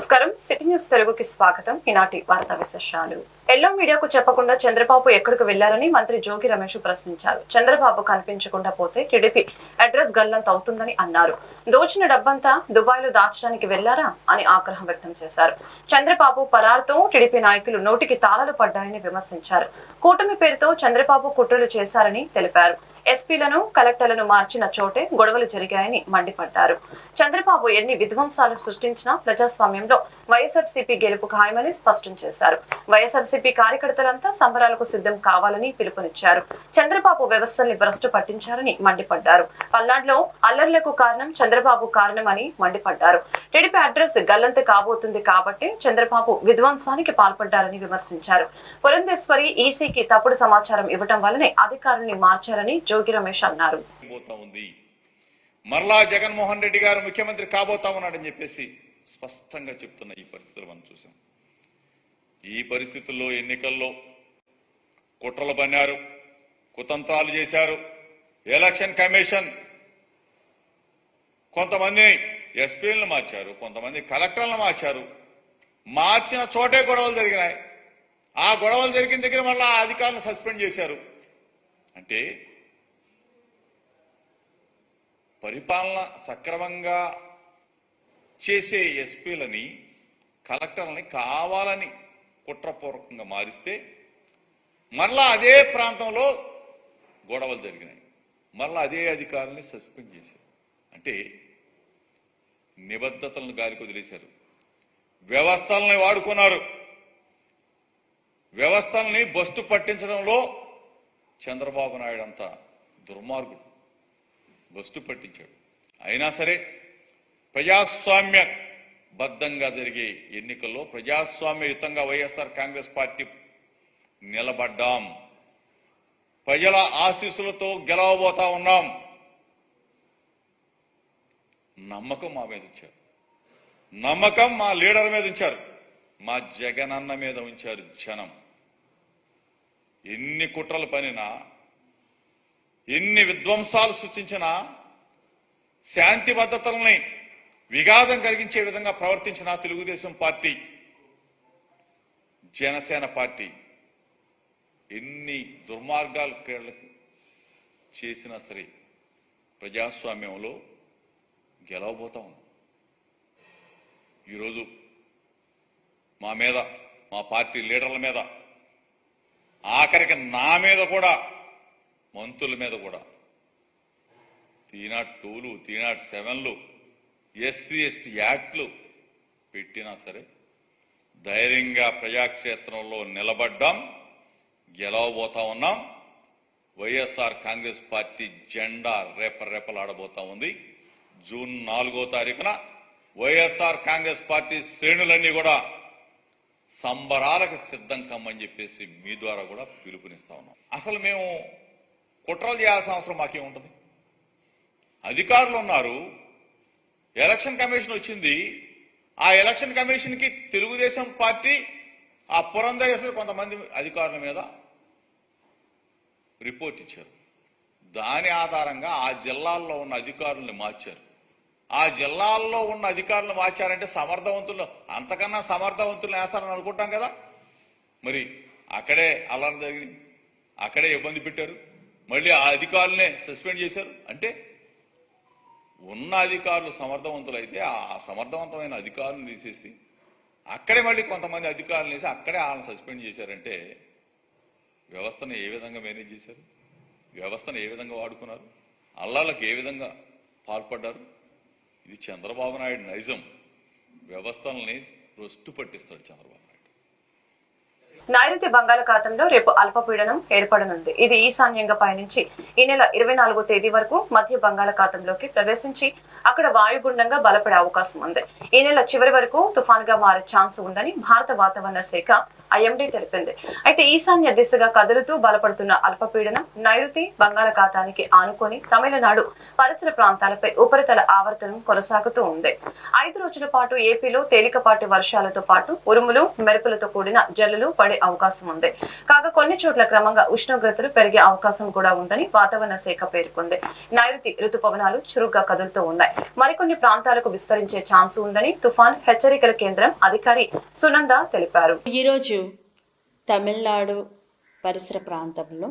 నమస్కారం. City news తెలుగుకి స్వాగతం. ఈనాటి వార్తా విశేషాలు. ఎల్లో మీడియాకు చెప్పకుండా చంద్రబాబు ఎక్కడికి వెళ్ళారని మంత్రి జోగి రమేష్ ప్రశ్నించారు. చంద్రబాబు కనిపించకుండా పోతే టీడీపీ అడ్రస్ గల్లంత అవుతుందని అన్నారు. దోచిన డబ్బంతా దుబాయ్లో దాచడానికి వెళ్ళారా అని ఆగ్రహం వ్యక్తం చేశారు. చంద్రబాబు పరారుతో టీడీపీ నాయకులు నోటికి తాళాలు పడ్డాయని విమర్శించారు. కూటమి పేరుతో చంద్రబాబు కుట్రలు చేశారని తెలిపారు. ఎస్పీలను కలెక్టర్లను మార్చిన చోటే గొడవలు జరిగాయని మండిపడ్డారు. చంద్రబాబు ఎన్ని విధ్వంసాలు సృష్టించినా ప్రజాస్వామ్యంలో వైఎస్ఆర్సీపీ గెలుపు ఖాయమని స్పష్టం చేశారు. వైఎస్ఆర్సీపీ కార్యకర్తలంతా సంబరాలకు సిద్ధం కావాలని పిలుపునిచ్చారు. చంద్రబాబు వ్యవస్థల్ని భ్రష్టు పట్టించారని మండిపడ్డారు. పల్నాడులో అల్లర్లకు కారణం చంద్రబాబు కారణమని మండిపడ్డారు. టీడీపీ అడ్రస్ గల్లంత కాబోతుంది కాబట్టి చంద్రబాబు విధ్వంసానికి పాల్పడ్డారని విమర్శించారు. పురంధేశ్వరి ఈసీకి తప్పుడు సమాచారం ఇవ్వటం వల్లనే అధికారుల్ని మార్చారని జోగి రమేష్ అన్నారు మరలా జగన్మోహన్ రెడ్డి గారు ముఖ్యమంత్రి కాబోతా ఉన్నాడని చెప్పేసి స్పష్టంగా చెప్తున్న ఈ పరిస్థితులు మనం చూసాం. ఈ పరిస్థితుల్లో ఎన్నికల్లో కుట్రలు పన్నారు కుతంత్రాలు చేశారు ఎలక్షన్ కమిషన్ కొంతమందిని ఎస్పీలను మార్చారు కొంతమంది కలెక్టర్లను మార్చారు. మార్చిన చోటే గొడవలు జరిగినాయి. ఆ గొడవలు జరిగిన దగ్గర మళ్ళా ఆ అధికారులను సస్పెండ్ చేశారు. అంటే పరిపాలన సక్రమంగా చేసే ఎస్పీలని కలెక్టర్లని కావాలని కుట్రపూర్వకంగా మారిస్తే మరలా అదే ప్రాంతంలో గొడవలు జరిగినాయి. మరలా అదే అధికారుల్ని సస్పెండ్ చేశారు. అంటే నిబద్ధతలను గాలికి వదిలేశారు వ్యవస్థలని వాడుకున్నారు. వ్యవస్థల్ని బస్టు పట్టించడంలో చంద్రబాబు నాయుడు అంత దుర్మార్గుడు. బస్టు పట్టించాడు. అయినా సరే ప్రజాస్వామ్య బద్ధంగా జరిగే ఎన్నికల్లో ప్రజాస్వామ్యయుతంగా వైఎస్ఆర్ కాంగ్రెస్ పార్టీ నిలబడ్డాం. ప్రజల ఆశీస్సులతో గెలవబోతా ఉన్నాం. నమ్మకం మా మీద ఉంచారు. నమ్మకం మా లీడర్ మీద ఉంచారు. మా జగనన్న మీద ఉంచారు జనం. ఎన్ని కుట్రలు పనినా ఎన్ని విధ్వంసాలు సృష్టించినా శాంతి భద్రతలని విఘాతం కలిగించే విధంగా ప్రవర్తించిన తెలుగుదేశం పార్టీ జనసేన పార్టీ ఎన్ని దుర్మార్గాలు క్రీడలకు చేసినా సరే ప్రజాస్వామ్యంలో గెలవబోతా ఉంది. ఈరోజు మా మీద మా పార్టీ లీడర్ల మీద ఆఖరికి నా మీద కూడా మంత్రుల మీద కూడా. తీనాట్ టూలు తీనాట్ సెవెన్లు ఎస్సీ ఎస్టీ యాక్ట్లు పెట్టినా సరే ధైర్యంగా ప్రజాక్షేత్రంలో నిలబడ్డాం గెలవబోతా ఉన్నాం వైఎస్ఆర్ కాంగ్రెస్ పార్టీ జెండా రేపరేపలాడబోతా ఉంది. జూన్ నాలుగో తారీఖున వైఎస్ఆర్ కాంగ్రెస్ పార్టీ శ్రేణులన్నీ కూడా సంబరాలకు సిద్ధం కమ్మని చెప్పేసి మీ ద్వారా కూడా పిలుపునిస్తా ఉన్నాం. అసలు మేము కుట్రలు చేయాల్సిన అవసరం మాకేముంటుంది అధికారులు ఉన్నారు ఎలక్షన్ కమిషన్ వచ్చింది. ఆ ఎలక్షన్ కమిషన్కి తెలుగుదేశం పార్టీ ఆ పురంధరేశ్వరు కొంతమంది అధికారుల మీద రిపోర్ట్ ఇచ్చారు. దాని ఆధారంగా ఆ జిల్లాల్లో ఉన్న అధికారుల్ని మార్చారు. ఆ జిల్లాల్లో ఉన్న అధికారులు మార్చారంటే సమర్థవంతులు అంతకన్నా సమర్థవంతులు వేస్తారని అనుకుంటాం కదా. మరి అక్కడే అల్లరి జరిగింది. అక్కడే ఇబ్బంది పెట్టారు. మళ్ళీ ఆ అధికారులనే సస్పెండ్ చేశారు. అంటే ఉన్న అధికారులు సమర్థవంతులైతే ఆ సమర్థవంతమైన అధికారులను తీసేసి అక్కడే మళ్ళీ కొంతమంది అధికారులు వేసి అక్కడే వాళ్ళని సస్పెండ్ చేశారంటే వ్యవస్థను ఏ విధంగా మేనేజ్ చేశారు? వ్యవస్థను ఏ విధంగా వాడుకున్నారు? అల్లాలకు ఏ విధంగా పాల్పడ్డారు? ఇది చంద్రబాబు నాయుడు నైజం. వ్యవస్థల్ని రొస్టు పట్టిస్తాడు చంద్రబాబు. నైరుతి బంగాళాఖాతంలో రేపు అల్పపీడనం ఏర్పడనుంది. ఇది ఈశాన్యంగా పయనించి ఈ నెల ఇరవై నాలుగో తేదీ వరకు మధ్య బంగాళాఖాతంలోకి ప్రవేశించి అక్కడ వాయుగుండంగా బలపడే అవకాశం ఉంది. ఈ నెల చివరి వరకు తుఫాన్గా మారే ఛాన్స్ ఉందని భారత వాతావరణ శాఖ ఐఎండీ తెలిపింది. అయితే ఈశాన్య దిశగా కదులుతూ బలపడుతున్న అల్పపీడనం నైరుతి బంగాళాఖాతానికి ఆనుకొని తమిళనాడు పరిసర ప్రాంతాలపై ఉపరితల ఆవర్తనం కొనసాగుతూ ఉంది. ఐదు రోజుల పాటు ఏపీలో తేలికపాటి వర్షాలతో పాటు ఉరుములు మెరుపులతో కూడిన జల్లులు పడే అవకాశం ఉంది. కాగా కొన్ని చోట్ల క్రమంగా ఉష్ణోగ్రతలు పెరిగే అవకాశం కూడా ఉందని వాతావరణ శాఖ పేర్కొంది. నైరుతి రుతుపవనాలు చురుగ్గా కదులుతూ ఉన్నాయి. మరికొన్ని ప్రాంతాలకు విస్తరించే ఛాన్స్ ఉందని తుఫాన్ హెచ్చరికల కేంద్రం అధికారి సునంద తెలిపారు. ఈ రోజు తమిళనాడు పరిసర ప్రాంతంలో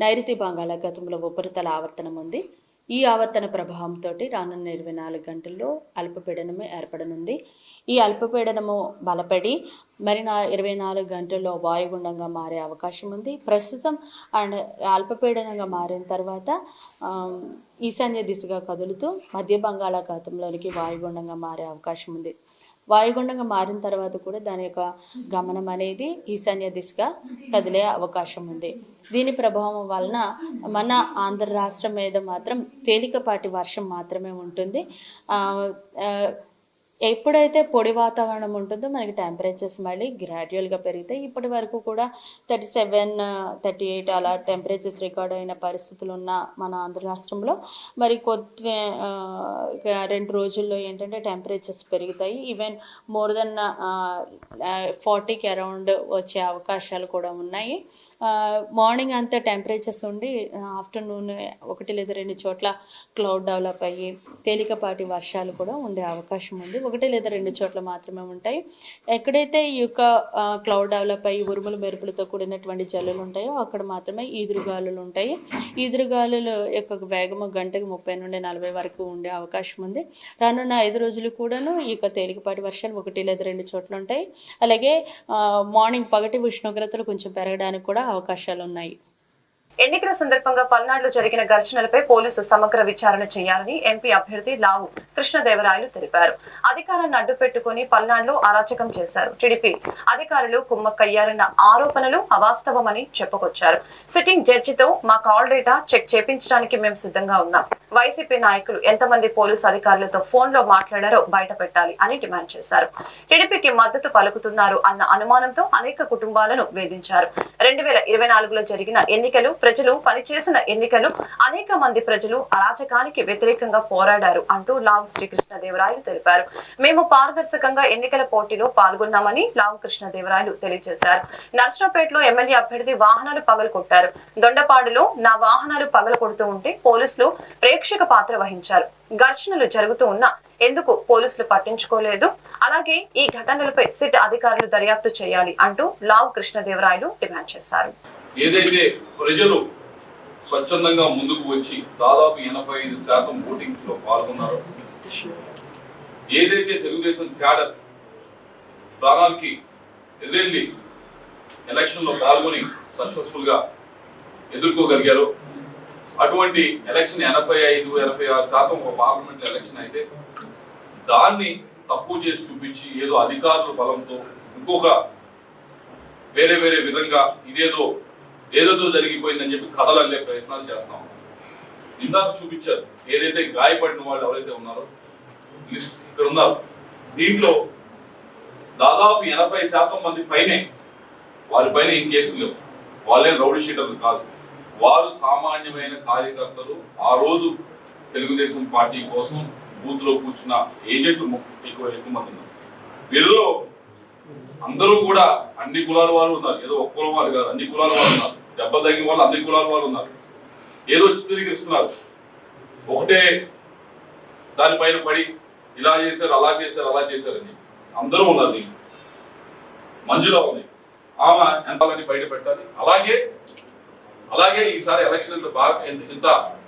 నైరుతి బంగాళాఖాతంలో ఉపరితల ఆవర్తనం ఉంది. ఈ ఆవర్తన ప్రభావంతో రానున్న ఇరవై నాలుగు గంటల్లో అల్పపీడనము ఏర్పడనుంది. ఈ అల్పపీడనము బలపడి మరి నా ఇరవై నాలుగు గంటల్లో వాయుగుండంగా మారే అవకాశం ఉంది. ప్రస్తుతం అండ్ అల్పపీడనంగా మారిన తర్వాత ఈశాన్య దిశగా కదులుతూ మధ్య బంగాళాఖాతంలోనికి వాయుగుండంగా మారే అవకాశం ఉంది. వాయుగుండంగా మారిన తర్వాత కూడా దాని యొక్క గమనం అనేది ఈశాన్య దిశగా కదిలే అవకాశం ఉంది. దీని ప్రభావం వలన మన ఆంధ్ర రాష్ట్రం మీద మాత్రం తేలికపాటి వర్షం మాత్రమే ఉంటుంది. ఎప్పుడైతే పొడి వాతావరణం ఉంటుందో మనకి టెంపరేచర్స్ మళ్ళీ గ్రాడ్యువల్గా పెరుగుతాయి. ఇప్పటి వరకు కూడా థర్టీ సెవెన్ థర్టీ ఎయిట్ అలా టెంపరేచర్స్ రికార్డ్ అయిన పరిస్థితులు ఉన్న మన ఆంధ్ర రాష్ట్రంలో మరి కొద్ది రెండు రోజుల్లో ఏంటంటే టెంపరేచర్స్ పెరుగుతాయి. ఈవెన్ మోర్ దెన్ ఫార్టీకి అరౌండ్ వచ్చే అవకాశాలు కూడా ఉన్నాయి. మార్నింగ్ అంతా టెంపరేచర్స్ ఉండి ఆఫ్టర్నూన్ ఒకటి లేదా రెండు చోట్ల క్లౌడ్ డెవలప్ అయ్యి తేలికపాటి వర్షాలు కూడా ఉండే అవకాశం ఉంది. ఒకటి లేదా రెండు చోట్ల మాత్రమే ఉంటాయి. ఎక్కడైతే ఈ యొక్క క్లౌడ్ డెవలప్ అయ్యి ఉరుములు మెరుపులతో కూడినటువంటి జల్లులు ఉంటాయో అక్కడ మాత్రమే ఈదురుగాలులు ఉంటాయి. ఈదురుగాలుల యొక్క వేగము గంటకు ముప్పై నుండి నలభై వరకు ఉండే అవకాశం ఉంది. రానున్న ఐదు రోజులు కూడాను ఈ యొక్క తేలికపాటి వర్షాలు ఒకటి లేదా రెండు చోట్ల ఉంటాయి. అలాగే మార్నింగ్ పగటి ఉష్ణోగ్రతలు కొంచెం పెరగడానికి కూడా అవకాశాలు ఉన్నాయి ఎన్నికల సందర్భంగా పల్నాడులో జరిగిన ఘర్షణలపై పోలీసు సమగ్ర విచారణ చేయాలని ఎంపీ అభ్యర్థి లావు కృష్ణదేవరాయలు తెలిపారు. అధికారాన్ని అడ్డు పెట్టుకుని పల్నాడులో అరాచకం చేశారు. టీడీపీ అధికారులు కుమ్మక్కయ్యారన్న ఆరోపణలు అవాస్తవమని చెప్పుకొచ్చారు. సిట్టింగ్ జడ్జితో మా కాల్ డేటా చెక్ చేపించడానికి మేము సిద్ధంగా ఉన్నాం. వైసీపీ నాయకులు ఎంతమంది పోలీసు అధికారులతో ఫోన్లో మాట్లాడారో బయట పెట్టాలి అని డిమాండ్ చేశారు. టీడీపీకి మద్దతు పలుకుతున్నారు అన్న అనుమానంతో అనేక కుటుంబాలను వేధించారు. రెండు వేల ఇరవై నాలుగులో జరిగిన ఎన్నికలు ప్రజలు పనిచేసిన ఎన్నికలు అనేక మంది ప్రజలు అరాచకానికి వ్యతిరేకంగా పోరాడారు అంటూ లావు శ్రీకృష్ణదేవరాయలు తెలిపారు. మేము పారదర్శకంగా ఎన్నికల పోటీలో పాల్గొన్నామని లావు కృష్ణదేవరాయలు తెలియజేశారు. నర్సరావుపేటలో ఎమ్మెల్యే అభ్యర్థి వాహనాలు పగలకొట్టారు దొండపాడులో నా వాహనాలు పగలు కొడుతూ ఉంటే పోలీసులు ప్రేక్షక పాత్ర వహించారు. ఘర్షణలు జరుగుతూ ఉన్నా ఎందుకు పోలీసులు పట్టించుకోలేదు? అలాగే ఈ ఘటనలపై సిట్ అధికారులు దర్యాప్తు చేయాలి అంటూ లావు కృష్ణదేవరాయలు డిమాండ్ చేశారు. ఏదైతే ప్రజలు స్వచ్ఛందంగా ముందుకు వచ్చి దాదాపు ఎనభై ఐదు శాతం ఓటింగ్లో పాల్గొన్నారో ఏదైతే తెలుగుదేశం క్యాడర్ ప్రాణానికి ఎదురెళ్ళి ఎలక్షన్లో పాల్గొని సక్సెస్ఫుల్గా ఎదుర్కోగలిగారో అటువంటి ఎలక్షన్ ఎనభై ఐదు ఎనభై ఆరు శాతం ఒక పార్లమెంట్ ఎలక్షన్ అయితే దాన్ని తక్కువ చేసి చూపించి ఏదో అధికారుల బలంతో ఇంకొక వేరే వేరే విధంగా ఇదేదో ఏదేదో జరిగిపోయిందని చెప్పి కథలు అల్లే ప్రయత్నాలు చేస్తాం. ఇందాక చూపించారు. ఏదైతే గాయపడిన వాళ్ళు ఎవరైతే ఉన్నారో లిస్ట్ ఇక్కడ ఉన్నారు. దీంట్లో దాదాపు ఎనభై శాతం మంది పైనే వారి పైన ఏం కేసులు లేవు. వాళ్ళేం రౌడీ షీటర్లు కాదు. వారు సామాన్యమైన కార్యకర్తలు. ఆ రోజు తెలుగుదేశం పార్టీ కోసం బూత్లో కూర్చున్న ఏజెంట్లు ఎక్కువ ఎక్కువ మంది ఉన్నారు. వీళ్ళలో అందరూ కూడా అన్ని కులాల వారు ఉన్నారు. ఏదో ఒక్క కులం వారు కాదు అన్ని కులాల వారు ఉన్నారు. దెబ్బ తగిన వాళ్ళు అన్ని కులాల వాళ్ళు ఉన్నారు. ఏదో చిత్రీకరిస్తున్నారు ఒకటే దానిపైన పడి ఇలా చేశారు అలా చేశారు అలా చేశారని అందరూ ఉన్నారు దీంట్లో. మంజులో ఉంది. ఆమె ఎంతమంది బయట పెట్టాలి? అలాగే అలాగే ఈసారి ఎలక్షన్ ఇంత బాగా ఇంత-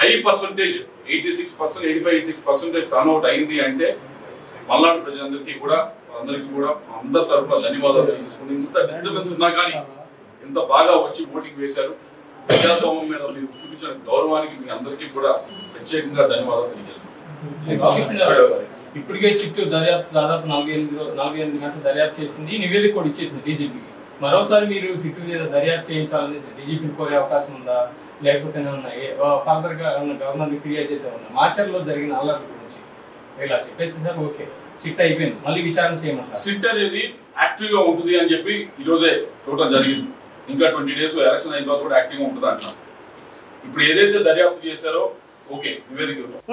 high percentage eighty six percent eighty five six percentage turnout అయింది అంటే మల్నాడు ప్రజలందరికీ కూడా అందరికీ కూడా అందరి తరఫున ధన్యవాదాలు తెలియజేసుకుంటే ఇంత డిస్టర్బెన్స్ ఉన్నా కానీ ఇంత బాగా వచ్చి ఓటింగ్ వేశారు. ప్రజాస్వామ్యం మీద మీరు చూపించిన గౌరవానికి మీ అందరికీ కూడా ప్రత్యేకంగా ధన్యవాదాలు గారు ఇప్పటికే సిట్టు దర్యాప్తు దాదాపు నాలుగు ఎనిమిది నాలుగు ఎనిమిది గంటలు దర్యాప్తు చేసింది. నివేదిక కూడా ఇచ్చేసింది డీజీపీకి. మరోసారి మీరు సిట్టు మీద దర్యాప్తు చేయించాలని డీజీపీని కోరే అవకాశం ఉందా? లేకపోతే ఫర్దర్గా గవర్నమెంట్ ఫిర్యాదు చేసే ఉందా మాచర్లో జరిగిన అల్లర్ల గురించి ఇలా చెప్పేసి సార్ ఓకే. సిట్ అయిపోయింది. మళ్ళీ విచారణ చేయమంటారు సిట్ అనేది యాక్టివ్గా ఉంటుంది అని చెప్పి ఈ రోజే చూడటం జరిగింది. ఇంకా ట్వంటీ డేస్ ఎలక్షన్ అయిన తర్వాత కూడా యాక్టివ్ ఉంటుంది అంటున్నాం ఇప్పుడు ఏదైతే దర్యాప్తు చేశారో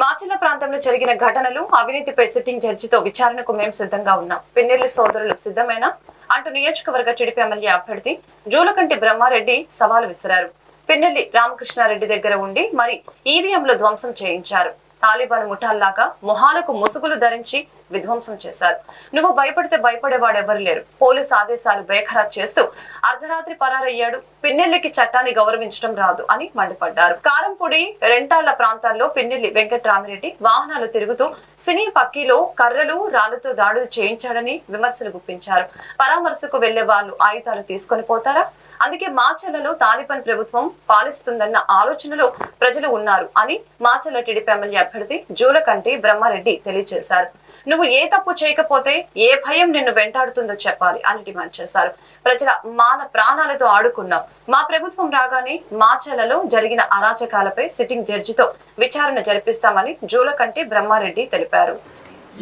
మాచిల్ల ప్రాంతంలో జరిగిన ఘటనలు అవినీతిపై సిట్టింగ్ జడ్జితో విచారణకు మేము సిద్ధంగా ఉన్నాం. పిన్నెల్లి సోదరులు సిద్ధమేనా? అంటూ నియోజకవర్గ టీడీపీ ఎమ్మెల్యే అభ్యర్థి జూలకంటి బ్రహ్మారెడ్డి సవాలు విసిరారు. పిన్నెల్లి రామకృష్ణారెడ్డి దగ్గర ఉండి మరి ఈవీఎంలు ధ్వంసం చేయించారు. తాలిబాన్ ముఠాల్లాగా మొహాలకు ముసుగులు ధరించి విధ్వంసం చేశారు. నువ్వు భయపడితే భయపడేవాడెవరు లేరు. పోలీసు ఆదేశాలు బేఖరారు చేస్తూ అర్ధరాత్రి పరారయ్యాడు. పిన్నెల్లికి చట్టాన్ని గౌరవించడం రాదు అని మండిపడ్డారు. కారంపొడి రెంటాళ్ళ ప్రాంతాల్లో పిన్నెల్లి వెంకట్రామిరెడ్డి వాహనాలు తిరుగుతూ సినీ పక్కీలో కర్రలు రాళ్ళతో దాడులు చేయించాడని విమర్శలు గుప్పించారు. పరామర్శకు వెళ్ళే వాళ్ళు ఆయుధాలు తీసుకొని పోతారా? అందుకే మాచర్లలో తాలిబాన్ ప్రభుత్వం పాలిస్తుందన్న ఆలోచనలో ప్రజలు ఉన్నారు అని మాచర్ల టీడీపీ ఎమ్మెల్యే అభ్యర్థి జూలకంటి బ్రహ్మారెడ్డి తెలియజేశారు. నువ్వు ఏ తప్పు చేయకపోతే ఏ భయం నిన్ను వెంటాడుతుందో చెప్పాలి అని డిమాండ్ చేశారు ప్రజల మాన ప్రాణాలతో ఆడుకున్నాం. మా ప్రభుత్వం రాగానే మాచర్లలో జరిగిన అరాచకాలపై సిట్టింగ్ జడ్జితో విచారణ జరిపిస్తామని జూలకంటి బ్రహ్మారెడ్డి తెలిపారు.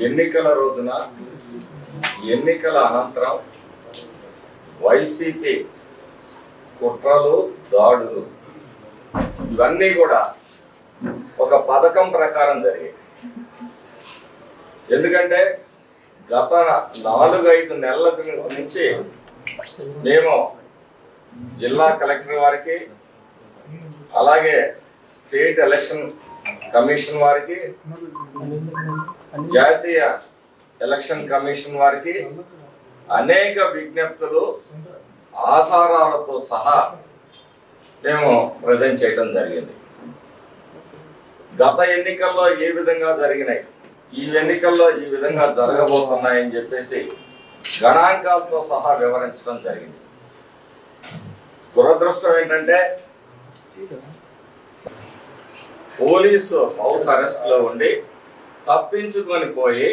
ఎన్నికల రోజున ఎన్నికల అనంతరం వైసీపీ కుట్రలు దాడులు ఇవన్నీ కూడా ఒక పథకం ప్రకారం జరిగాయి. ఎందుకంటే గత నాలుగు ఐదు నెలల నుంచి మేము జిల్లా కలెక్టర్ వారికి అలాగే స్టేట్ ఎలక్షన్ కమిషన్ వారికి జాతీయ ఎలక్షన్ కమిషన్ వారికి అనేక విజ్ఞప్తులు ఆధారాలతో సహా మేము ప్రజెంట్ చేయడం జరిగింది. గత ఎన్నికల్లో ఏ విధంగా జరిగినాయి? ఈ ఎన్నికల్లో ఈ విధంగా జరగబోతున్నాయని చెప్పేసి గణాంకాలతో సహా వివరించడం జరిగింది. దురదృష్టం ఏంటంటే పోలీసు హౌస్ అరెస్ట్లో ఉండి తప్పించుకొని పోయి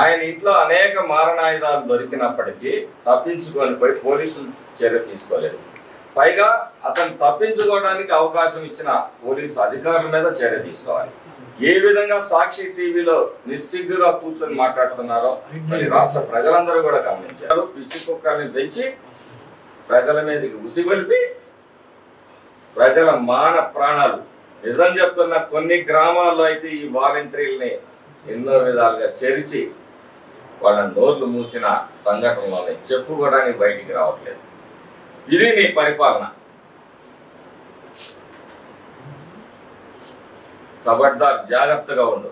ఆయన ఇంట్లో అనేక మారణాయుధాలు దొరికినప్పటికీ తప్పించుకొని పోయి పోలీసులు చర్య తీసుకోలేదు. పైగా అతను తప్పించుకోవడానికి అవకాశం ఇచ్చిన పోలీసు అధికారుల మీద చర్య తీసుకోవాలి. ఏ విధంగా సాక్షి టీవీలో నిస్సిగ్గుగా కూర్చొని మాట్లాడుతున్నారో మరి రాష్ట్ర ప్రజలందరూ కూడా గమనించారు. పిచ్చి కుక్కల్ని పెంచి ప్రజల మీదకి ఉసిగొలిపి ప్రజల మాన ప్రాణాలు. నిజం చెప్తున్న కొన్ని గ్రామాల్లో అయితే ఈ వాలంటీర్లని ఎన్నో విధాలుగా చేర్చి వాళ్ళ నోర్లు మూసిన సంఘటనలు చెప్పుకోవడానికి బయటికి రావట్లేదు. ఇది నీ పరిపాలన. కబడ్దార్ జాగ్రత్తగా ఉండు.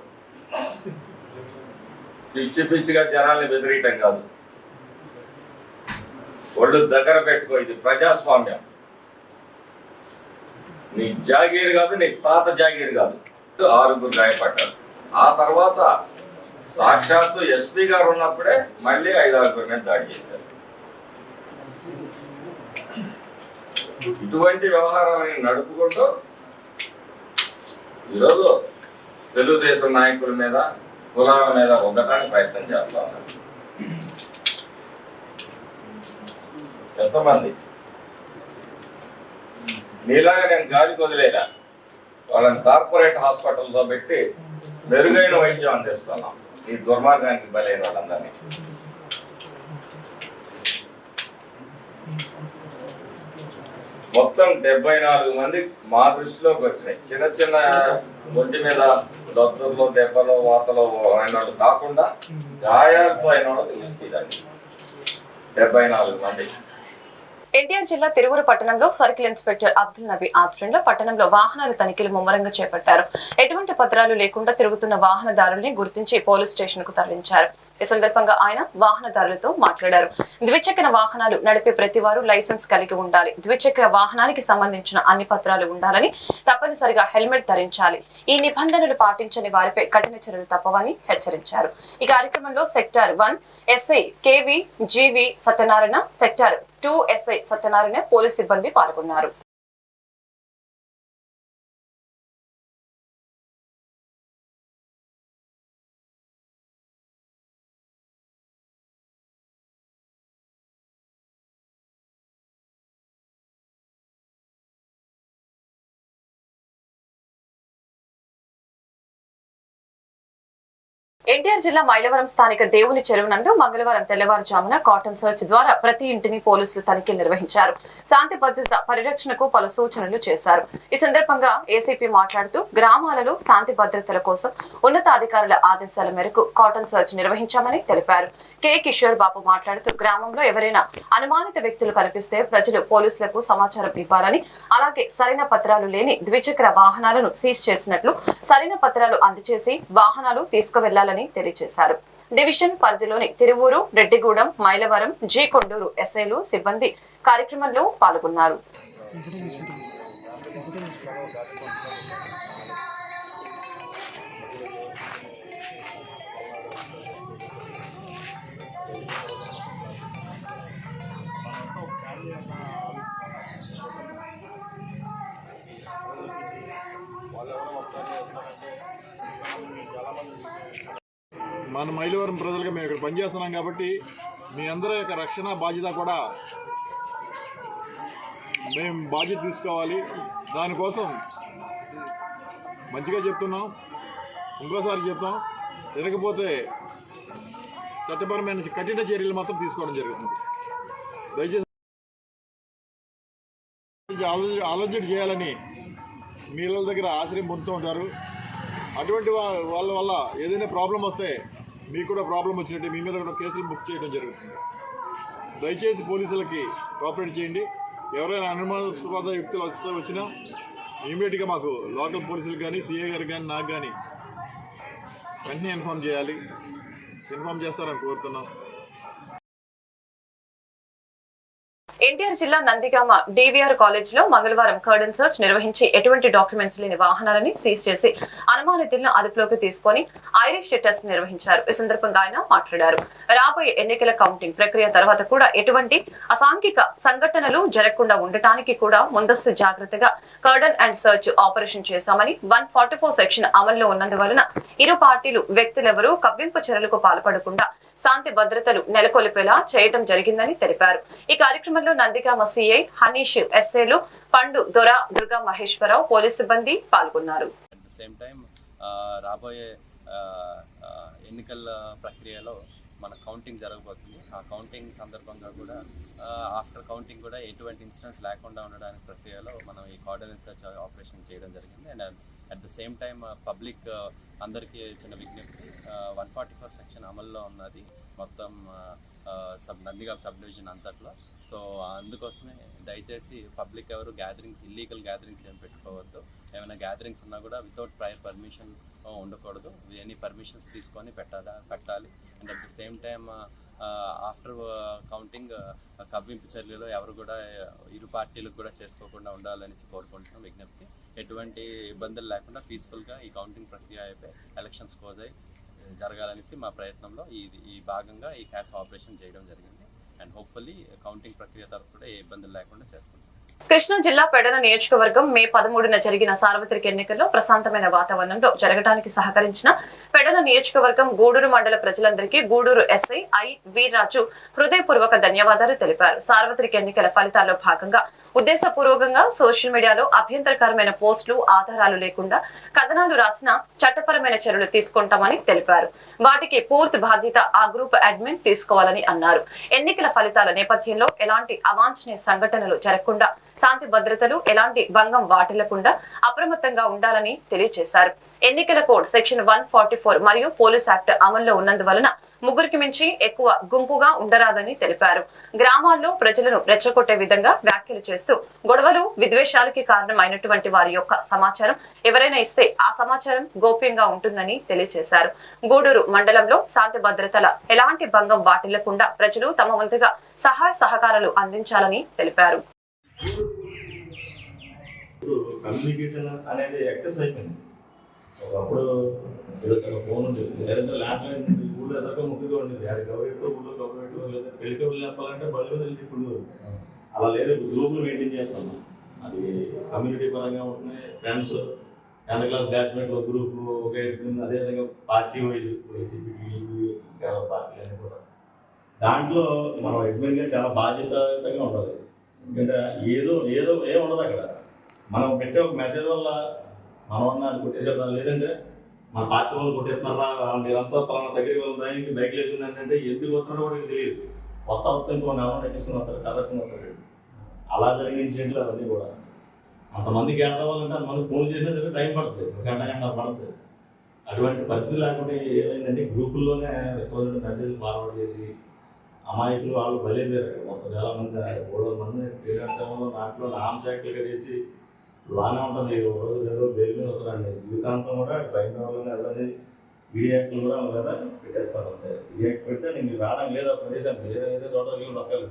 పిచ్చి పిచ్చిగా జనాల్ని బెదిరియటం కాదు. ఒళ్ళు దగ్గర పెట్టుకో ఇది ప్రజాస్వామ్యం. నీ జాగీర్ కాదు నీ తాత జాగీర్ కాదు. ఆరుగురు గాయపడ్డారు. ఆ తర్వాత సాక్షాత్తు ఎస్పీ గారు ఉన్నప్పుడే మళ్ళీ ఐదు మీద దాడి చేశారు. ఇటువంటి వ్యవహారాన్ని నడుపుకుంటూ ఈరోజు తెలుగుదేశం నాయకుల మీద కులాల మీద ఉండటానికి ప్రయత్నం చేస్తా ఉన్నారు. ఎంతమంది? నీలాగా నేను గాలికి వదిలేలా వాళ్ళని కార్పొరేట్ హాస్పిటల్లో పెట్టి మెరుగైన వైద్యం అందిస్తున్నాం. ఈ దుర్మార్గానికి బలైన వాళ్ళందరినీ. మొత్తం డెబ్బై నాలుగు మంది మా దృష్టిలోకి వచ్చినాయి. చిన్న చిన్న ఒంటి మీద దద్దుర్లో దెబ్బలో వాతలో అయినట్టు కాకుండా గాయాలతో అయిన వాళ్ళు తీసుకెళ్ళండి డెబ్బై నాలుగు మంది. ఎన్టీఆర్ జిల్లా తిరువురు పట్టణంలో సర్కిల్ ఇన్స్పెక్టర్ అబ్దుల్ నబీ ఆధ్వర్యంలో పట్టణంలో వాహనాల తనిఖీలు ముమ్మరంగా చేపట్టారు. ఎటువంటి పత్రాలు లేకుండా తిరుగుతున్న వాహనదారుల్ని గుర్తించి పోలీస్ స్టేషన్కు తరలించారు. ఈ సందర్భంగా ఆయన వాహనదారులతో మాట్లాడారు. ద్విచక్ర వాహనాలు నడిపే ప్రతి వారు లైసెన్స్ కలిగి ఉండాలి. ద్విచక్ర వాహనానికి సంబంధించిన అన్ని పత్రాలు ఉండాలని తప్పనిసరిగా హెల్మెట్ ధరించాలి. ఈ నిబంధనలు పాటించని వారిపై కఠిన చర్యలు తప్పవని హెచ్చరించారు. ఈ కార్యక్రమంలో sector one SI KV GV Satyanarayana sector two SI Satyanarayana police సిబ్బంది పాల్గొన్నారు. ఎన్టీఆర్ జిల్లా మైలవరం స్థానిక దేవుని చెరువునందు మంగళవారం తెల్లవారుజామున కాటన్ సర్చ్ ద్వారా ప్రతి ఇంటిని పోలీసులు తనిఖీలు నిర్వహించారు. శాంతి భద్రత పరిరక్షణకు పలు సూచనలు చేశారు. ఈ సందర్భంగా ఏసీపీ మాట్లాడుతూ గ్రామాలలో శాంతి భద్రతల కోసం ఉన్నతాధికారుల ఆదేశాల మేరకు కాటన్ సర్చ్ నిర్వహించామని తెలిపారు. కె. కిషోర్ బాబు మాట్లాడుతూ గ్రామంలో ఎవరైనా అనుమానిత వ్యక్తులు కనిపిస్తే ప్రజలు పోలీసులకు సమాచారం ఇవ్వాలని అలాగే సరైన పత్రాలు లేని ద్విచక్ర వాహనాలను సీజ్ చేసినట్లు సరైన పత్రాలు అందజేసి వాహనాలు తీసుకువెళ్ళాలని తెలియజేశారు. డివిజన్ పరిధిలోని తిరువూరు రెడ్డిగూడెం మైలవరం జీ కొండూరు ఎస్ఐలు సిబ్బంది కార్యక్రమంలో పాల్గొన్నారు. మన మైలవరం ప్రజలుగా మేము ఇక్కడ పనిచేస్తున్నాం కాబట్టి మీ అందరి యొక్క రక్షణ బాధ్యత కూడా మేము బాధ్యత తీసుకోవాలి. దానికోసం మంచిగా చెప్తున్నాం. ఇంకోసారి చెప్తాం. తిరగపోతే చట్టపరమైన కఠిన చర్యలు మాత్రం తీసుకోవడం జరుగుతుంది. దయచేసి ఆలోచన ఆలోచన చేయాలని మీ దగ్గర ఆశ్రయం పొందుతూ ఉంటారు. అటువంటి వాళ్ళ వల్ల ఏదైనా ప్రాబ్లం వస్తే మీకు కూడా ప్రాబ్లం వచ్చినట్టు మీ మీద కూడా కేసులు బుక్ చేయడం జరుగుతుంది. దయచేసి పోలీసులకి కోఆపరేట్ చేయండి. ఎవరైనా అనుమానాస్పద వ్యక్తులు వస్తే వచ్చినా ఇమీడియట్గా మాకు లోకల్ పోలీసులకు కానీ సీఏ గారికి కానీ నాకు కానీ వెంటనే ఇన్ఫామ్ చేయాలి. ఇన్ఫామ్ చేస్తారని కోరుతున్నాం. ఎన్టీఆర్ జిల్లా నందిగామ డివిఆర్ కాలేజ్లో మంగళవారం కర్డన్ సర్చ్ నిర్వహించి ఎటువంటి డాక్యుమెంట్స్ లేని వాహనాలని సీజ్ చేసి అనుమానితులను అదుపులోకి తీసుకొని ఐరిష్ టెస్ట్ నిర్వహించారు. ఈ సందర్భంగా ఆయన మాట్లాడారు. రాబోయే ఎన్నికల కౌంటింగ్ ప్రక్రియ తర్వాత కూడా ఎటువంటి అసాంఘిక సంఘటనలు జరగకుండా ఉండటానికి కూడా ముందస్తు జాగ్రత్తగా కర్డన్ అండ్ సర్చ్ ఆపరేషన్ చేశామని వన్ ఫార్టీ ఫోర్ సెక్షన్ అమల్లో ఉన్నందువలన ఇరు పార్టీలు వ్యక్తులెవరూ కవ్వింపు చర్యలకు పాల్పడకుండా శాంతి భద్రతలు నెలకొల్పేలా చేయడం జరిగిందని తెలిపారు. ఈ కార్యక్రమంలో నందిగామ సిఐ హనీష్ ఎస్ఏలు పండు దొర దుర్గా మహేశ్వరరావు పోలీస్ సిబ్బంది పాల్గొన్నారు. Uh, రాబోయే uh, uh, ఎన్నికల ప్రక్రియలో మన కౌంటింగ్ జరగబోతుంది. ఆ కౌంటింగ్ సందర్భంగా కూడా ఆఫ్టర్ కౌంటింగ్ కూడా ఎటువంటి ఇన్సిడెంట్స్ లేకుండా ఉండడానికి ప్రక్రియలో మనం ఈ కార్డనెన్స్ సర్చ్ ఆపరేషన్ చేయడం జరిగింది. And at the same time public అందరికీ చిన్న విజ్ఞప్తి వన్ ఫార్టీ ఫోర్ సెక్షన్ అమల్లో ఉన్నది. మొత్తం uh, sub Nandigama sub division అంతట్లో. సో అందుకోసమే దయచేసి పబ్లిక్ ఎవరు గ్యాదరింగ్స్ ఇల్లీగల్ గ్యాదరింగ్స్ ఏం పెట్టుకోవద్దు. ఏమైనా గ్యాదరింగ్స్ ఉన్నా కూడా వితౌట్ ప్రయర్ పర్మిషన్ ఉండకూడదు. ఎనీ పర్మిషన్స్ తీసుకొని పెట్టాలా పెట్టాలి. And at the same time after counting కవ్వింపు చర్యలు ఎవరు కూడా ఇరు పార్టీలకు కూడా చేసుకోకుండా ఉండాలనేసి కోరుకుంటున్నాం విజ్ఞప్తి ఎటువంటి ఇబ్బందులు లేకుండా పీస్ఫుల్గా ఈ కౌంటింగ్ ప్రక్రియ అయిపోయి ఎలక్షన్స్ క్లోజ్ అయ్యి జరగాలనేసి మా ప్రయత్నంలో ఈ ఈ భాగంగా ఈ క్యాష్ ఆపరేషన్ చేయడం జరిగింది. అండ్ హోప్ఫుల్లీ కౌంటింగ్ ప్రక్రియ తరఫు కూడా ఏ ఇబ్బందులు లేకుండా చేసుకుంటాం. కృష్ణా జిల్లా పెడన నియోజకవర్గం మే పదమూడున జరిగిన సార్వత్రిక ఎన్నికల్లో ప్రశాంతమైన వాతావరణంలో జరగడానికి సహకరించిన పెడన నియోజకవర్గం గూడూరు మండల ప్రజలందరికీ గూడూరు ఎస్ఐ ఐ వీర్రాజు హృదయపూర్వక ధన్యవాదాలు తెలిపారు. సార్వత్రిక ఎన్నికల ఫలితాల్లో భాగంగా ఉద్దేశపూర్వకంగా సోషల్ మీడియాలో అభ్యంతరకరమైన పోస్టులు ఆధారాలు లేకుండా కథనాలు రాసిన చట్టపరమైన చర్యలు తీసుకుంటామని తెలిపారు. వాటికి పూర్తి బాధ్యత ఆ గ్రూప్ అడ్మిన్ తీసుకోవాలని అన్నారు. ఎన్నికల ఫలితాల నేపథ్యంలో ఎలాంటి అవాంఛనీయ సంఘటనలు జరగకుండా శాంతి భద్రతలు ఎలాంటి భంగం వాటిల్లకుండా అప్రమత్తంగా ఉండాలని తెలియజేశారు. ఎన్నికల code section one forty four మరియు పోలీస్ యాక్ట్ అమల్లో ఉన్నందువలన ముగ్గురికి మించి ఎక్కువ గుంపుగా ఉండరాదని తెలిపారు. గ్రామాల్లో ప్రజలను రెచ్చగొట్టే విధంగా వ్యాఖ్యలు చేస్తూ గొడవలు విద్వేషాలకి కారణమైనటువంటి వారి యొక్క సమాచారం ఎవరైనా ఇస్తే ఆ సమాచారం గోప్యంగా ఉంటుందని తెలియజేశారు గూడూరు మండలంలో శాంతి భద్రతల ఎలాంటి భంగం వాటిల్లకుండా ప్రజలు తమ వంతుగా సహాయ సహకారాలు అందించాలని తెలిపారు. కమ్యూనికేషన్ అనేది ఎక్సెస్ అయిపోయింది ఒకప్పుడు ఏదో ఫోన్ ఉండేది. లేదంటే ల్యాండ్ లైన్ ఉండేది. ఊళ్ళో ఎదరక ముగ్గురుగా ఉండేది. అది గవర్నమెంట్ ఊళ్ళో గవర్నమెంట్ లేదా పెళ్ళికి చెప్పాలంటే బళ్ళు మీద వెళ్ళి ఇప్పుడు అలా లేదు. గ్రూపులు మెయింటైన్ చేస్తున్నాం అది కమ్యూనిటీ పరంగా ఉంటుంది ఫ్రెండ్స్ టెన్త్ క్లాస్ బ్యాచ్మెంట్ ఒక గ్రూప్ ఒక అదేవిధంగా పార్టీ వైజ్ వైసీపీ ఇంకా పార్టీ అని కూడా. దాంట్లో మనం అడ్మిన్గా చాలా బాధ్యతగా ఉండాలి. ఎందుకంటే ఏదో ఏదో ఏం ఉండదు అక్కడ. మనం పెట్టే ఒక మెసేజ్ వల్ల మనవన్నాడు కొట్టేసేద్దాం లేదంటే మన పార్టీ వాళ్ళు కొట్టేస్తున్నారా? మీరంతా పలానా దగ్గరికి వెళ్ళడానికి బైక్ వేసుకుని అంటే ఎందుకు వస్తున్నారో కూడా తెలియదు. కొత్త మొత్తం ఇంకో నెల ఎక్కించుకుని వస్తారు కరెక్ట్గా వస్తారు అలా జరిగిన ఇన్సిడెంట్లు అవన్నీ కూడా. అంతమంది గ్యాదర్ అవ్వాలంటే అంతమంది ఫోన్ చేసినా సరే టైం పడుతుంది ఒక గంట గంట పడుతుంది. అటువంటి పరిస్థితి లేకుండా ఏమైందంటే గ్రూపుల్లోనే రెస్టారెంట్ మెసేజ్ ఫార్వర్డ్ చేసి అమాయకులు వాళ్ళు బలైపోయారు. అక్కడ మొత్తం చాలా మంది మూడు మంది క్రీడాశ్రమంలో నాట్లో నామ్ శాఖలు కట్టేసి బాగానే ఉంటుంది. ఒక రోజు రెండు రోజులు బెయిల్ మీద వస్తుందండి జీవితాంతం కూడా బయట వాళ్ళని వెళ్ళని ఈడియాక్లు కూడా వాళ్ళ మీద పెట్టేస్తారు అంతే. ఈడియాక్ పెడితే నేను మీరు రావడం లేదా ప్రదేశానికి వేరే వేరే చోట వీళ్ళు బతకాలి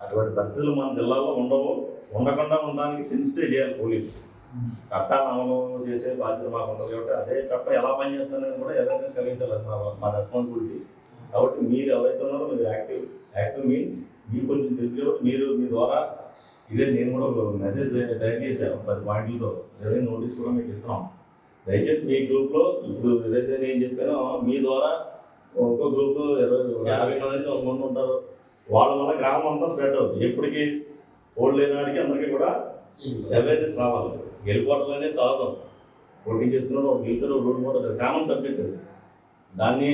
అటువంటి పరిస్థితులు మన జిల్లాలో ఉండవు. ఉండకుండా ఉండడానికి సెన్సిటివ్ చేయాలి పోలీసు చట్టాలను అమలు చేసే బాధ్యత మాకు ఉండదు కాబట్టి అదే చట్టం ఎలా పనిచేస్తుందనేది కూడా ఎవరైనా కలిగించాలి మా- మా రెస్పాన్సిబిలిటీ. కాబట్టి మీరు ఎవరైతే ఉన్నారో మీరు యాక్టివ్ యాక్టివ్ మీన్స్ మీకు కొంచెం తెలుసు మీరు మీ ద్వారా ఇదే నేను కూడా ఒక మెసేజ్ తయారు చేశాను పది పాయింట్లతో. అదే నోటీస్ కూడా మీకు ఇస్తున్నాం. దయచేసి మీ గ్రూప్లో ఇప్పుడు ఏదైతే నేను చెప్పానో మీ ద్వారా ఒక్కో గ్రూప్ ఇరవై యాభై మంది ఒక మంది ఉంటారు. వాళ్ళ వల్ల గ్రామం అంతా స్ప్రెడ్ అవుతుంది. ఎప్పటికీ ఓల్డ్ లేనాడికి అందరికీ కూడా అవేర్నెస్ రావాలి గెలుపోవడం అనేది సహజం పోటీ చేస్తున్నాడు ఒక గెలుతాడు ఒక రోడ్డు పోతాడు కామన్ సబ్జెక్ట్ అది. దాన్ని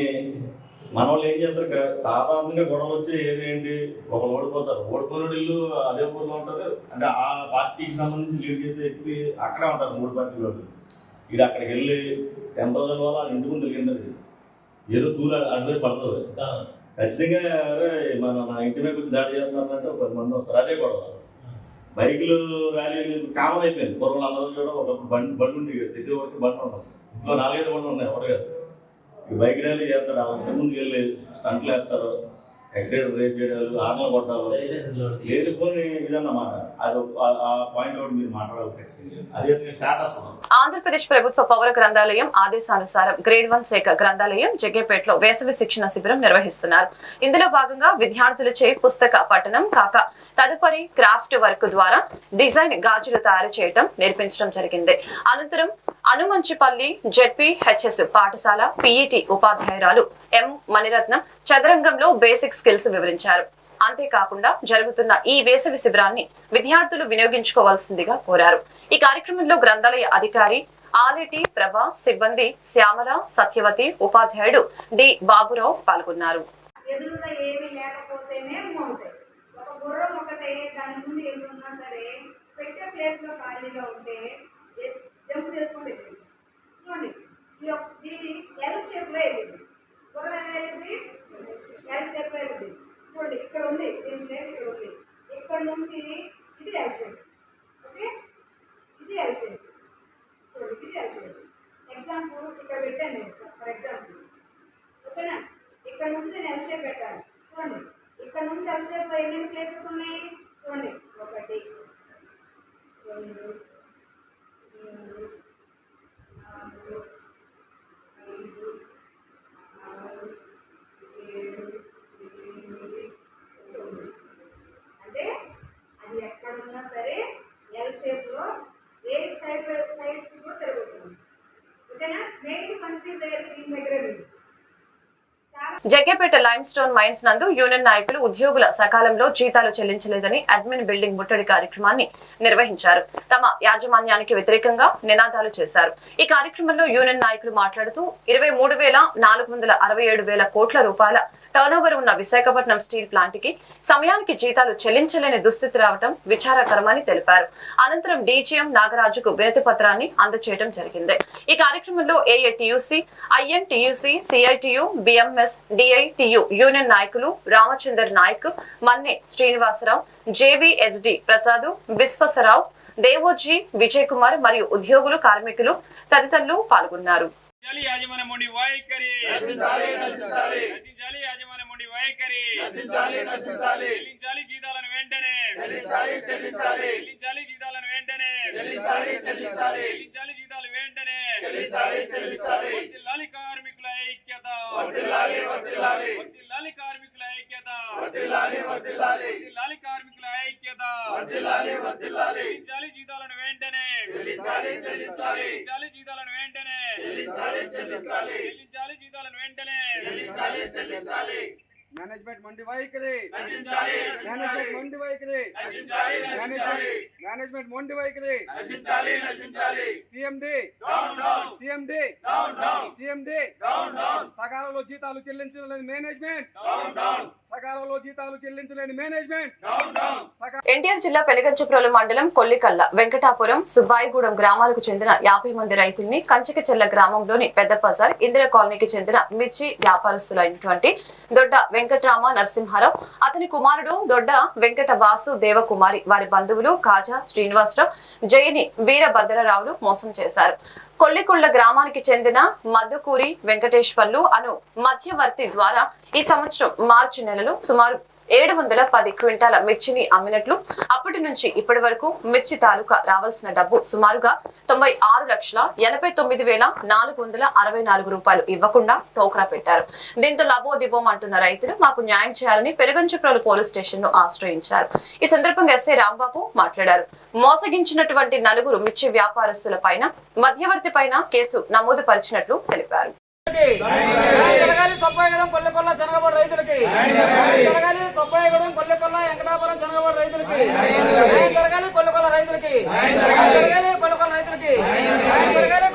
మన వాళ్ళు ఏం చేస్తారు? సాధారణంగా గొడవ వచ్చి ఏంటి? ఒకరు ఓడిపోతారు. ఓడిపోయిన ఇల్లు అదే ఊర్లో ఉంటారు. అంటే ఆ పార్టీకి సంబంధించి లీడ్ చేసే వ్యక్తి అక్కడే ఉంటారు మూడు పార్టీ వాళ్ళు. ఇది అక్కడికి వెళ్ళి టెన్ థౌసండ్ వల్ల వాళ్ళ ఇంటి ముందు వెళ్ళింది ఏదో దూర అడ్వైజ్ పడుతుంది. ఖచ్చితంగా అరే మన నా ఇంటి మీద వచ్చి దాడి చేస్తున్నారంటే ఒక పది మంది వస్తారు. అదే గొడవ. బైకులు ర్యాలీ కామన్ అయిపోయింది. పూర్వం అందరూ కూడా ఒక బండి బండి ఉంది ప్రతి ఒక్కరికి బండి ఉంటుంది ఇంట్లో నాలుగైదు బండ్లు ఉన్నాయి ఒకటి కాదు. ఈ బైక్ ర్యాలీ చేస్తాడు. ఆ ముందుకు వెళ్ళి స్టంట్లు వేస్తారు. ఎక్సైడ్ రేట్ చేయడాలు ఆటలు కొట్టాలి. లేనిపోని ఇదన్నమాట. అది ఆ- పాయింట్ అవుట్ మీరు మాట్లాడాలి అదే స్టాటస్ ఆంధ్రప్రదేశ్ ప్రభుత్వ పౌర గ్రంథాలయం ఆదేశానుసారం గ్రేడ్ వన్ శాఖ గ్రంథాలయం జగ్గేపేటలో వేసవి శిక్షణ శిబిరం నిర్వహిస్తున్నారు. ఇందులో భాగంగా విద్యార్థులచే పుస్తక పఠనం కాక తదుపరి క్రాఫ్ట్ వర్క్ ద్వారా డిజైన్ గాజులు తయారు చేయడం నేర్పించడం జరిగింది. అనంతరం అనుమంచిపల్లి జెడ్పీ హెచ్ఎస్ పాఠశాల పిఈటి ఉపాధ్యాయురాలు ఎం మణిరత్నం చదరంగంలో బేసిక్ స్కిల్స్ వివరించారు. అంతేకాకుండా జరుగుతున్న ఈ వేసవి శిబిరాన్ని విద్యార్థులు వినియోగించుకోవాల్సిందిగా కోరారు. ఈ కార్యక్రమంలో గ్రంథాలయ అధికారి ఆలేటి ప్రభా సిబ్బంది శ్యామల సత్యవతి ఉపాధ్యాయుడు డి బాబురావు పాల్గొన్నారు. ఎదురుగా ఏమీ లేకపోతేనే మోగుతాయి ఒక గుర్రం ఒకటే దాని ముందు ఎదురున్నా సరే పెట్టే ప్లేస్లో ఖాళీగా ఉంటే జంప్ చేసుకుంటూ ఎక్కింది చూడండి ఈ యొక్క- ఇది ఎల్ షేప్లో వెళ్ళింది. గుర్రం ఎలా వెళ్ళింది? ఎల్ షేప్లో వెళ్ళింది. చూడండి ఇక్కడ ఉంది దీని ప్లేస్ ఇక్కడ ఉంది. ఇక్కడ నుంచి ఇది ఎల్ షేప్ ఓకే? ఇది ఎల్ షేప్ చూడండి ఇది ఎల్ షేప్ ఎగ్జాంపుల్ ఇక్కడ పెట్టాను నేను ఫర్ ఎగ్జాంపుల్ ఓకేనా? ఇక్కడ నుంచి నేను ఎల్ షేప్ పెట్టాను చూడండి ఇక్కడ నుంచి ఎల్ షేప్లో ఎన్ని ప్లేసెస్ ఉన్నాయి? చూడండి ఒకటి రెండు మూడు నాలుగు ఐదు ఆరు ఏడు ఎనిమిది తొమ్మిది అంటే అది ఎక్కడున్నా సరే ఎల్ షేప్లో ఎయిట్ సైడ్ సైడ్స్ కూడా తిరుగుతుంది. ఓకేనా? మెయిన్ కన్ఫ్యూజ్ అయ్యేది దీని దగ్గర జగ్గేపేట లైమ్ స్టోన్ మైన్స్ నందు యూనియన్ నాయకులు ఉద్యోగుల సకాలంలో జీతాలు చెల్లించలేదని అడ్మిన్ బిల్డింగ్ ముట్టడి కార్యక్రమాన్ని నిర్వహించారు. తమ యాజమాన్యానికి వ్యతిరేకంగా నినాదాలు చేశారు. ఈ కార్యక్రమంలో యూనియన్ నాయకులు మాట్లాడుతూ ఇరవై మూడు వేల నాలుగు వందల అరవై ఏడు వేల కోట్ల రూపాయల టర్నోవర్ ఉన్న విశాఖపట్నం స్టీల్ ప్లాంట్కి సమయానికి జీతాలు చెల్లించలేని దుస్థితి రావడం విచారకరమని తెలిపారు. అనంతరం డీజీఎం నాగరాజుకు వినతి పత్రాన్ని అందజేయడం జరిగింది. ఈ కార్యక్రమంలో AITUC INTUC CITU BMS DITU union నాయకులు రామచందర్ నాయక్ మన్నె శ్రీనివాసరావు జేవీఎస్డి ప్రసాద్ విశ్వసరావు దేవోజీ విజయ్ కుమార్ మరియు ఉద్యోగులు కార్మికులు తదితరులు పాల్గొన్నారు. నశించాలి యాజమాన్య మొండి వైఖరి నశించాలి నశించాలి నశించాలి యాజమాన్య మొండి వైఖరి నశించాలి నశించాలి చెల్లించాలి జీతాలను వెంటనే చెల్లించాలి చెల్లించాలి చెల్లించాలి జీతాలను వెంటనే చెల్లించాలి చెల్లించాలి చెల్లించాలి జీతాలు వెంటనే చెల్లించాలి చెల్లించాలి వర్ధిల్లాలి కార్మికుల ఐక్యత వర్ధిల్లాలి వర్ధిల్లాలి వర్ధిల్లాలి కార్మికుల ఐక్యత వర్ధిల్లాలి వర్ధిల్లాలి వర్ధిల్లాలి కార్మికుల ఐక్యత వర్ధిల్లాలి వర్ధిల్లాలి చెల్లించాలి జీతాలను వెంటనే చెల్లించాలి చెల్లించాలి చెల్లించాలి జీతాలను వెంటనే చెల్లించాలి చెల్లించాలి. చెల్లించాలి జీతాలను వెంటనే. చెల్లించాలి చెల్లించాలి. మేనేజ్మెంట్ మండి వైఖరి నశించాలి మేనేజ్మెంట్ మొండి వైఖరి మేనేజ్మెంట్ మొండి వైఖరి సిఎండి. సిఎండి. సిఎండి. సకాలంలో జీతాలు చెల్లించలేని మేనేజ్మెంట్. సకాలంలో జీతాలు చెల్లించలేని మేనేజ్మెంట్. ఎన్టీఆర్ జిల్లా పెనగంచప్రోలు మండలం కొల్లికల్ల వెంకటాపురం సుబ్బాయిగూడెం గ్రామాలకు చెందిన యాభై మంది రైతుల్ని కంచికచెల్ల గ్రామంలోని పెద్ద బజార్ ఇందిరా కాలనీకి చెందిన మిర్చి వ్యాపారస్తులైనటువంటి దొడ్డ వెంకట్రామ నరసింహారావు అతని కుమారుడు దొడ్డ వెంకట వాసు దేవకుమారి వారి బంధువులు కాజా శ్రీనివాసరావు జయని వీరభద్రరావులు మోసం చేశారు. కొల్లికొండ గ్రామానికి చెందిన మద్దుకూరి వెంకటేశ్వర్లు అను మధ్యవర్తి ద్వారా ఈ సంవత్సరం మార్చి నెలలో సుమారు ఏడు వందల పది క్వింటాల మిర్చిని అమ్మినట్లు అప్పటి నుంచి ఇప్పటి వరకు మిర్చి తాలూకా రావాల్సిన డబ్బు సుమారుగా తొంభై ఆరు లక్షల ఎనభై తొమ్మిది వేల నాలుగు వందల అరవై నాలుగు రూపాయలు ఇవ్వకుండా టోకరా పెట్టారు. దీంతో లబో దిబోం అంటున్న రైతులు మాకు న్యాయం చేయాలని పెరుగంచుప్రోలు పోలీస్ స్టేషన్ను ఆశ్రయించారు. ఈ సందర్భంగా ఎస్ఐ రాంబాబు మాట్లాడారు. మోసగించినటువంటి నలుగురు మిర్చి వ్యాపారస్తుల పైన మధ్యవర్తి పైన కేసు నమోదు పరిచినట్లు తెలిపారు. జరగాలి. సొప్పాయగూడెం కొల్లెకొల్ల శనగబడి రైతులకి. జరగాలి సొప్పాయగూడెం కొల్లెకొల్ల వెంకటాపురం శనగబడి రైతులకి. జరగాలి కొల్లెకొల్ల రైతులకి. జరగాలి కొల్లెకొల్ల రైతులకి. జరగాలి